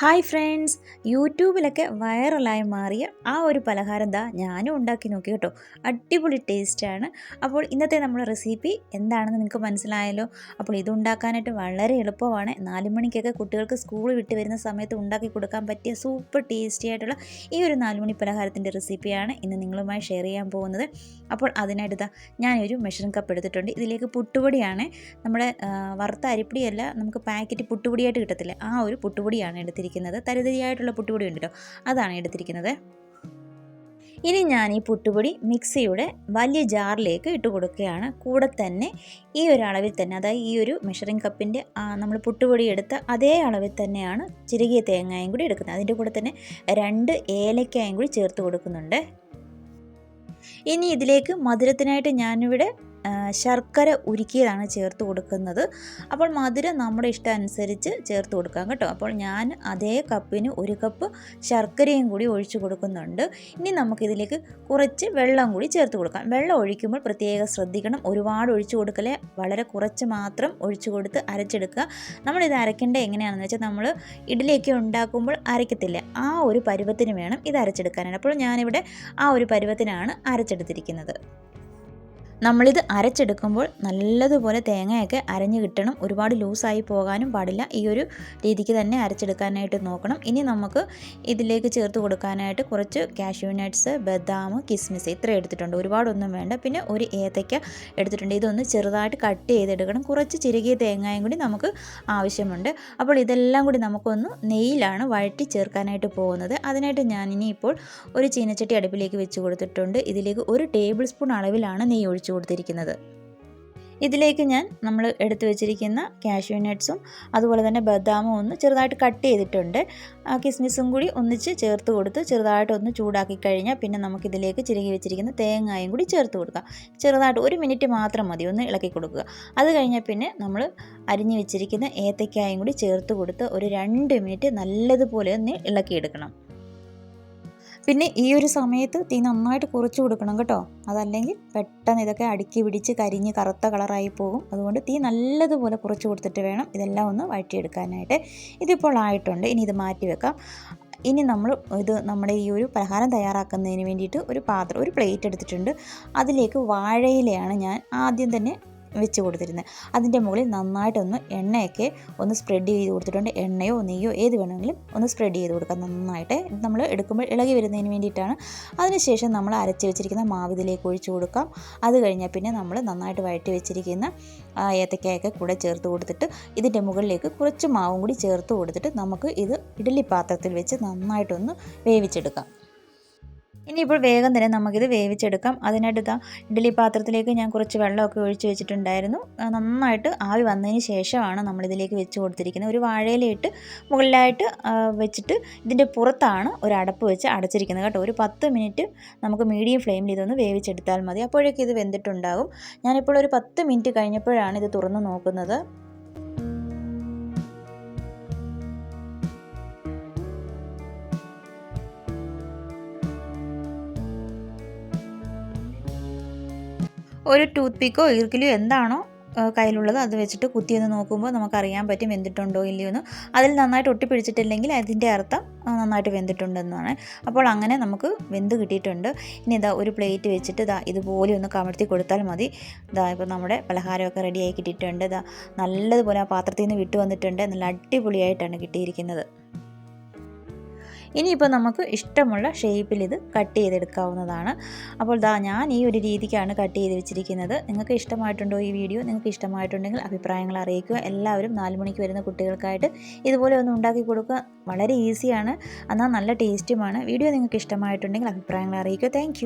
Hi friends യൂട്യൂബിലൊക്കെ വൈറലായി മാറിയ ആ ഒരു പലഹാരം ദാ ഞാനും ഉണ്ടാക്കി നോക്കി കേട്ടോ. അടിപൊളി ടേസ്റ്റാണ് അപ്പോൾ ഇന്നത്തെ നമ്മുടെ റെസിപ്പി എന്താണെന്ന് നിങ്ങൾക്ക് മനസ്സിലായല്ലോ. അപ്പോൾ ഇതുണ്ടാക്കാനായിട്ട് വളരെ എളുപ്പമാണ്. നാല് മണിക്കൊക്കെ കുട്ടികൾക്ക് സ്കൂൾ വിട്ട് വരുന്ന സമയത്ത് ഉണ്ടാക്കി കൊടുക്കാൻ പറ്റിയ സൂപ്പർ ടേസ്റ്റി ആയിട്ടുള്ള ഈ ഒരു നാലുമണി പലഹാരത്തിന്റെ റെസിപ്പിയാണ് ഇന്ന് നിങ്ങളുമായി ഷെയർ ചെയ്യാൻ പോകുന്നത്. അപ്പോൾ അതിനായിട്ട് ഇതാ ഞാനൊരു മെഷറിംഗ് കപ്പ് എടുത്തിട്ടുണ്ട്. ഇതിലേക്ക് പുട്ടുപൊടിയാണ്. നമ്മുടെ വറുത്ത അരിപ്പൊടിയല്ല നമുക്ക് പാക്കറ്റ് പുട്ടുപൊടിയായിട്ട് കിട്ടത്തില്ല? ആ ഒരു പുട്ടുപൊടിയാണ് എടുത്തിരിക്കുന്നത്. തരിതരിയായിട്ടുള്ള പുട്ടുപൊടി ഉണ്ടല്ലോ അതാണ് എടുത്തിരിക്കുന്നത്. ഇനി ഞാൻ ഈ പുട്ടുപൊടി മിക്സിയുടെ വലിയ ജാറിലേക്ക് ഇട്ട് കൊടുക്കുകയാണ്. കൂടെ തന്നെ ഈ ഒരു അളവിൽ തന്നെ അതായത് ഈ ഒരു മെഷറിംഗ് കപ്പിന്റെ നമ്മൾ പുട്ടുപൊടി എടുത്ത അതേ അളവിൽ തന്നെയാണ് ചിരകിയ തേങ്ങയും കൂടി എടുക്കുന്നത്. അതിന്റെ കൂടെ തന്നെ രണ്ട് ഏലക്കായും കൂടി ചേർത്ത് കൊടുക്കുന്നുണ്ട്. ഇനി ഇതിലേക്ക് മധുരത്തിനായിട്ട് ഞാനിവിടെ ശർക്കര ഉരുക്കിയതാണ് ചേർത്ത് കൊടുക്കുന്നത്. അപ്പോൾ മധുരം നമ്മുടെ ഇഷ്ടം അനുസരിച്ച് ചേർത്ത് കൊടുക്കാം കേട്ടോ. അപ്പോൾ ഞാൻ അതേ കപ്പിന് ഒരു കപ്പ് ശർക്കരയും കൂടി ഒഴിച്ചു കൊടുക്കുന്നുണ്ട്. ഇനി നമുക്കിതിലേക്ക് കുറച്ച് വെള്ളം കൂടി ചേർത്ത് കൊടുക്കാം. വെള്ളം ഒഴിക്കുമ്പോൾ പ്രത്യേകം ശ്രദ്ധിക്കണം. ഒരുപാട് ഒഴിച്ചു കൊടുക്കലേ വളരെ കുറച്ച് മാത്രം ഒഴിച്ചു കൊടുത്ത് അരച്ചെടുക്കുക. നമ്മളിത് അരയ്ക്കേണ്ടത് എങ്ങനെയാണെന്ന് വെച്ചാൽ നമ്മൾ ഇഡ്ഡലിയൊക്കെ ഉണ്ടാക്കുമ്പോൾ അരയ്ക്കത്തില്ല. ആ ഒരു പരുവത്തിന് വേണം ഇത് അരച്ചെടുക്കാനാണ് അപ്പോൾ ഞാനിവിടെ ആ ഒരു പരുവത്തിനാണ് അരച്ചെടുത്തിരിക്കുന്നത്. നമ്മളിത് അരച്ചെടുക്കുമ്പോൾ നല്ലതുപോലെ തേങ്ങയൊക്കെ അരഞ്ഞു കിട്ടണം. ഒരുപാട് ലൂസായി പോകാനും പാടില്ല. ഈ ഒരു രീതിക്ക് തന്നെ അരച്ചെടുക്കാനായിട്ട് നോക്കണം. ഇനി നമുക്ക് ഇതിലേക്ക് ചേർത്ത് കൊടുക്കാനായിട്ട് കുറച്ച് കാഷ്യൂ നട്ട്സ് ബദാം കിസ്മിസ് ഇത്ര എടുത്തിട്ടുണ്ട്. ഒരുപാടൊന്നും വേണ്ട. പിന്നെ ഒരു ഏത്തയ്ക്ക എടുത്തിട്ടുണ്ട്. ഇതൊന്ന് ചെറുതായിട്ട് കട്ട് ചെയ്തെടുക്കണം. കുറച്ച് ചിരുകിയ തേങ്ങയും കൂടി നമുക്ക് ആവശ്യമുണ്ട്. അപ്പോൾ ഇതെല്ലാം കൂടി നമുക്കൊന്ന് നെയ്യിലാണ് വഴറ്റി ചേർക്കാനായിട്ട് പോകുന്നത്. അതിനായിട്ട് ഞാൻ ഇപ്പോൾ ഒരു ചീനച്ചട്ടി അടുപ്പിലേക്ക് വെച്ച് കൊടുത്തിട്ടുണ്ട്. ഇതിലേക്ക് ഒരു ടേബിൾ സ്പൂൺ അളവിലാണ് നെയ്യ് ഒഴിച്ചു കൊടുത്തിരിക്കുന്നത്. ഇതിലേക്ക് ഞാൻ നമ്മൾ എടുത്തു വെച്ചിരിക്കുന്ന കാഷ്യൂ നട്ട്സും അതുപോലെ തന്നെ ബദാമും ഒന്ന് ചെറുതായിട്ട് കട്ട് ചെയ്തിട്ടുണ്ട്. ആ കിസ്മിസും കൂടി ഒന്നിച്ച് ചേർത്ത് കൊടുത്ത് ചെറുതായിട്ട് ഒന്ന് ചൂടാക്കി കഴിഞ്ഞാൽ പിന്നെ നമുക്കിതിലേക്ക് ചിരുകി വെച്ചിരിക്കുന്ന തേങ്ങായും കൂടി ചേർത്ത് കൊടുക്കാം. ചെറുതായിട്ട് ഒരു മിനിറ്റ് മാത്രം മതി ഒന്ന് ഇളക്കി കൊടുക്കുക. അത് കഴിഞ്ഞാൽ പിന്നെ നമ്മൾ അരിഞ്ഞു വെച്ചിരിക്കുന്ന ഏത്തക്കായും കൂടി ചേർത്ത് കൊടുത്ത് ഒരു രണ്ട് മിനിറ്റ് നല്ലതുപോലെ ഒന്ന് ഇളക്കിയെടുക്കണം. പിന്നെ ഈ ഒരു സമയത്ത് തീ നന്നായിട്ട് കുറച്ച് കൊടുക്കണം കേട്ടോ. അതല്ലെങ്കിൽ പെട്ടെന്ന് ഇതൊക്കെ അടുക്കി പിടിച്ച് കരിഞ്ഞ് കറുത്ത കളറായി പോകും. അതുകൊണ്ട് തീ നല്ലതുപോലെ കുറച്ച് കൊടുത്തിട്ട് വേണം ഇതെല്ലാം ഒന്ന് വഴറ്റിയെടുക്കാനായിട്ട്. ഇതിപ്പോൾ ആയിട്ടുണ്ട്. ഇനി ഇത് മാറ്റി വെക്കാം. ഇനി നമ്മൾ ഇത് നമ്മുടെ ഈ ഒരു പലഹാരം തയ്യാറാക്കുന്നതിന് വേണ്ടിയിട്ട് ഒരു പാത്രം ഒരു പ്ലേറ്റ് എടുത്തിട്ടുണ്ട്. അതിലേക്ക് വാഴയിലയാണ് ഞാൻ ആദ്യം തന്നെ വെച്ച് കൊടുത്തിരുന്നത് അതിന്റെ മുകളിൽ നന്നായിട്ടൊന്ന് എണ്ണയൊക്കെ ഒന്ന് സ്പ്രെഡ് ചെയ്ത് കൊടുത്തിട്ടുണ്ട്. എണ്ണയോ നെയ്യോ ഏത് വേണമെങ്കിലും ഒന്ന് സ്പ്രെഡ് ചെയ്ത് കൊടുക്കുക നന്നായിട്ട് നമ്മൾ എടുക്കുമ്പോൾ ഇളകി വരുന്നതിന് വേണ്ടിയിട്ടാണ്. അതിനുശേഷം നമ്മൾ അരച്ച് വെച്ചിരിക്കുന്ന മാവിതിലേക്ക് ഒഴിച്ച് കൊടുക്കാം. അത് കഴിഞ്ഞാൽ പിന്നെ നമ്മൾ നന്നായിട്ട് വഴറ്റി വെച്ചിരിക്കുന്ന ഏത്തക്കയൊക്കെ കൂടെ ചേർത്ത് കൊടുത്തിട്ട് ഇതിന്റെ മുകളിലേക്ക് കുറച്ച് മാവും കൂടി ചേർത്ത് കൊടുത്തിട്ട് നമുക്ക് ഇത് ഇഡ്ഡലി പാത്രത്തിൽ വെച്ച് നന്നായിട്ടൊന്ന് വേവിച്ചെടുക്കാം. ഇനിയിപ്പോൾ വേഗം തന്നെ നമുക്കിത് വേവിച്ചെടുക്കാം. അതിനായിട്ട് ഇതാ ഇഡ്ഡലി പാത്രത്തിലേക്ക് ഞാൻ കുറച്ച് വെള്ളമൊക്കെ ഒഴിച്ച് വെച്ചിട്ടുണ്ടായിരുന്നു. നന്നായിട്ട് ആവി വന്നതിന് ശേഷമാണ് നമ്മളിതിലേക്ക് വെച്ച് കൊടുത്തിരിക്കുന്നത്. ഒരു വാഴയിലിട്ട് മുകളിലായിട്ട് വെച്ചിട്ട് ഇതിന്റെ പുറത്താണ് ഒരു അടപ്പ് വെച്ച് അടച്ചിരിക്കുന്നത് കേട്ടോ. ഒരു പത്ത് മിനിറ്റ് നമുക്ക് മീഡിയം ഫ്ലെയിമിൽ ഇതൊന്ന് വേവിച്ചെടുത്താൽ മതി. അപ്പോഴേക്കും ഇത് വെന്തിട്ടുണ്ടാകും. ഞാനിപ്പോൾ ഒരു പത്ത് മിനിറ്റ് കഴിഞ്ഞപ്പോഴാണ് ഇത് തുറന്ന് നോക്കുന്നത്. ഒരു ടൂത്ത് പിക്കോ ഈർക്കിലോ എന്താണോ കയ്യിലുള്ളത് അത് വെച്ചിട്ട് കുത്തിയെന്ന് നോക്കുമ്പോൾ നമുക്കറിയാൻ പറ്റും വെന്തിട്ടുണ്ടോ ഇല്ലയോ എന്ന്. അതിൽ നന്നായിട്ട് ഒട്ടിപ്പിടിച്ചിട്ടില്ലെങ്കിൽ അതിന്റെ അർത്ഥം നന്നായിട്ട് വെന്തിട്ടുണ്ടെന്നാണ്. അപ്പോൾ അങ്ങനെ നമുക്ക് വെന്ത് കിട്ടിയിട്ടുണ്ട്. ഇനി ഇതാ ഒരു പ്ലേറ്റ് വെച്ചിട്ട് ഇതാ ഇതുപോലെ ഒന്ന് കമഴ്ത്തി കൊടുത്താൽ മതി. ഇതാ ഇപ്പോൾ നമ്മുടെ പലഹാരമൊക്കെ റെഡിയായി കിട്ടിയിട്ടുണ്ട്. ഇതാ നല്ലതുപോലെ ആ പാത്രത്തിൽ നിന്ന് വിട്ടു വന്നിട്ടുണ്ട്. നല്ല അടിപൊളിയായിട്ടാണ് കിട്ടിയിരിക്കുന്നത്. ഇനിയിപ്പോൾ നമുക്ക് ഇഷ്ടമുള്ള ഷേപ്പിൽ ഇത് കട്ട് ചെയ്തെടുക്കാവുന്നതാണ്. അപ്പോൾ ദാ ഞാൻ ഈ ഒരു രീതിക്കാണ് കട്ട് ചെയ്ത് വെച്ചിരിക്കുന്നത്. നിങ്ങൾക്ക് ഇഷ്ടമായിട്ടുണ്ടോ ഈ വീഡിയോ? നിങ്ങൾക്ക് ഇഷ്ടമായിട്ടുണ്ടെങ്കിൽ അഭിപ്രായങ്ങൾ അറിയിക്കുക. എല്ലാവരും നാല് മണിക്ക് വരുന്ന കുട്ടികൾക്കായിട്ട് ഇതുപോലെ ഒന്ന് ഉണ്ടാക്കി കൊടുക്കുക വളരെ ഈസിയാണ് എന്നാൽ നല്ല ടേസ്റ്റുമാണ് വീഡിയോ നിങ്ങൾക്ക് ഇഷ്ടമായിട്ടുണ്ടെങ്കിൽ അഭിപ്രായങ്ങൾ അറിയിക്കുക. താങ്ക്